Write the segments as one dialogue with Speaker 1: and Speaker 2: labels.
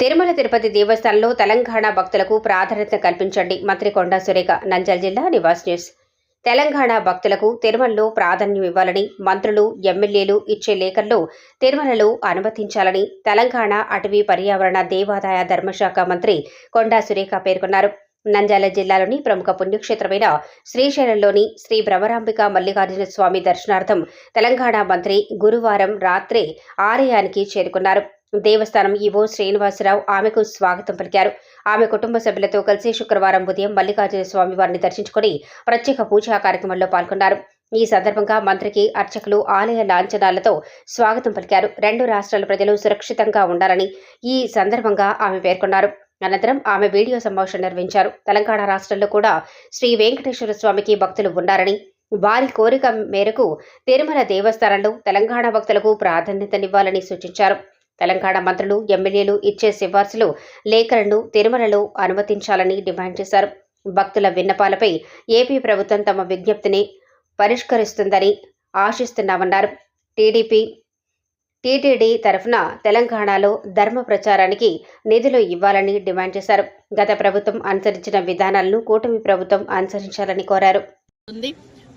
Speaker 1: తిరుమల తిరుపతి దేవస్థానంలో తెలంగాణ భక్తులకు ప్రాధాన్యత కల్పించండి. మంత్రి కొండా సురేఖ నంజల్ జిల్లా నివాస్ న్యూస్. తెలంగాణ భక్తులకు తిరుమలలో ప్రాధాన్యం ఇవ్వాలని మంత్రులు ఎమ్మెల్యేలు ఇచ్చే లేఖల్లో తిరుమలలో అనుమతించాలని తెలంగాణ అటవీ పర్యావరణ దేవాదాయ ధర్మశాఖ మంత్రి కొండా సురేఖ పేర్కొన్నారు. నంద్యాల జిల్లాలోని ప్రముఖ పుణ్యక్షేత్రమైన శ్రీశైలంలోని శ్రీ భ్రమరాంబిక మల్లికార్జున స్వామి దర్శనార్థం తెలంగాణ మంత్రి గురువారం రాత్రే ఆలయానికి చేరుకున్నారు. దేవస్థానం ఈవో శ్రీనివాసరావు ఆమెకు స్వాగతం పలికారు. ఆమె కుటుంబ సభ్యులతో కలిసి శుక్రవారం ఉదయం మల్లికార్జున స్వామి వారిని దర్శించుకుని ప్రత్యేక పూజా కార్యక్రమంలో పాల్గొన్నారు. ఈ సందర్భంగా మంత్రికి అర్చకులు ఆలయ లాంఛనాలతో స్వాగతం పలికారు. రెండు రాష్ట్రాల ప్రజలు సురక్షితంగా ఉండాలని ఈ సందర్భంగా ఆమె పేర్కొన్నారు. అనంతరం ఆమె వీడియో సమావేశం నిర్వహించారు. తెలంగాణ రాష్ట్రంలో కూడా శ్రీ వెంకటేశ్వర స్వామికి భక్తులు ఉన్నారని వారి కోరిక మేరకు తిరుమల దేవస్థానంలో తెలంగాణ భక్తులకు ప్రాధాన్యతనివ్వాలని సూచించారు. తెలంగాణ మంత్రులు ఎమ్మెల్యేలు ఇచ్చే సిఫార్సులు లేఖలను తిరుమలలో అనుమతించాలని డిమాండ్ చేశారు. భక్తుల విన్నపాలపై ఏపీ ప్రభుత్వం తమ విజ్ఞప్తిని పరిష్కరిస్తుందని ఆశిస్తున్నామన్నారు. టీడీపీ టీటీడీ తరఫున తెలంగాణలో ధర్మ ప్రచారానికి నిధులు ఇవ్వాలని డిమాండ్ చేశారు. గత ప్రభుత్వం అనుసరించిన విధానాలను కూటమి ప్రభుత్వం అనుసరించాలని కోరారు.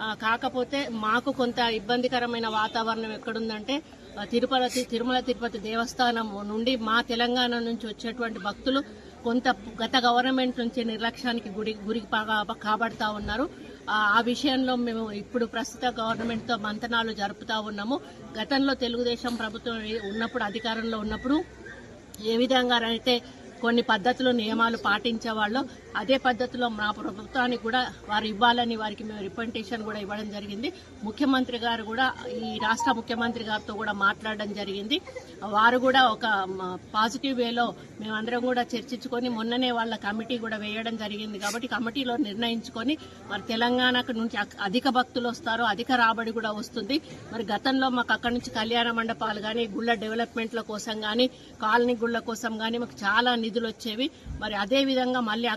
Speaker 2: కాకపోతే మాకు కొంత ఇబ్బందికరమైన వాతావరణం ఎక్కడుందంటే తిరుపతి తిరుమల తిరుపతి దేవస్థానం నుండి మా తెలంగాణ నుంచి వచ్చేటువంటి భక్తులు కొంత గత గవర్నమెంట్ నుంచి నిర్లక్ష్యానికి గురి గురి పా- కాబడతా ఉన్నారు. ఆ విషయంలో మేము ఇప్పుడు ప్రస్తుత గవర్నమెంట్తో మంతనాలు జరుపుతా ఉన్నాము. గతంలో తెలుగుదేశం ప్రభుత్వం ఉన్నప్పుడు అధికారంలో ఉన్నప్పుడు ఏ విధంగా అయితే కొన్ని పద్ధతులు నియమాలు పాటించే వాళ్ళు. అదే పద్ధతిలో మా ప్రభుత్వానికి కూడా వారు ఇవ్వాలని వారికి మేము రిప్రజెంటేషన్ కూడా ఇవ్వడం జరిగింది. ముఖ్యమంత్రి గారు కూడా ఈ రాష్ట్ర ముఖ్యమంత్రి గారితో కూడా మాట్లాడడం జరిగింది. వారు కూడా ఒక పాజిటివ్ వేలో మేమందరం కూడా చర్చించుకొని మొన్ననే వాళ్ళ కమిటీ కూడా వేయడం జరిగింది కాబట్టి కమిటీలో నిర్ణయించుకొని మరి తెలంగాణకు నుంచి అధిక భక్తులు వస్తారు అధిక రాబడి కూడా వస్తుంది. మరి గతంలో మాకు అక్కడి నుంచి కళ్యాణ మండపాలు కానీ గుళ్ళ డెవలప్మెంట్ల కోసం కానీ కాలనీ గుళ్ళ కోసం కానీ మాకు చాలా నిధులు వచ్చేవి మరి అదే విధంగా మళ్ళీ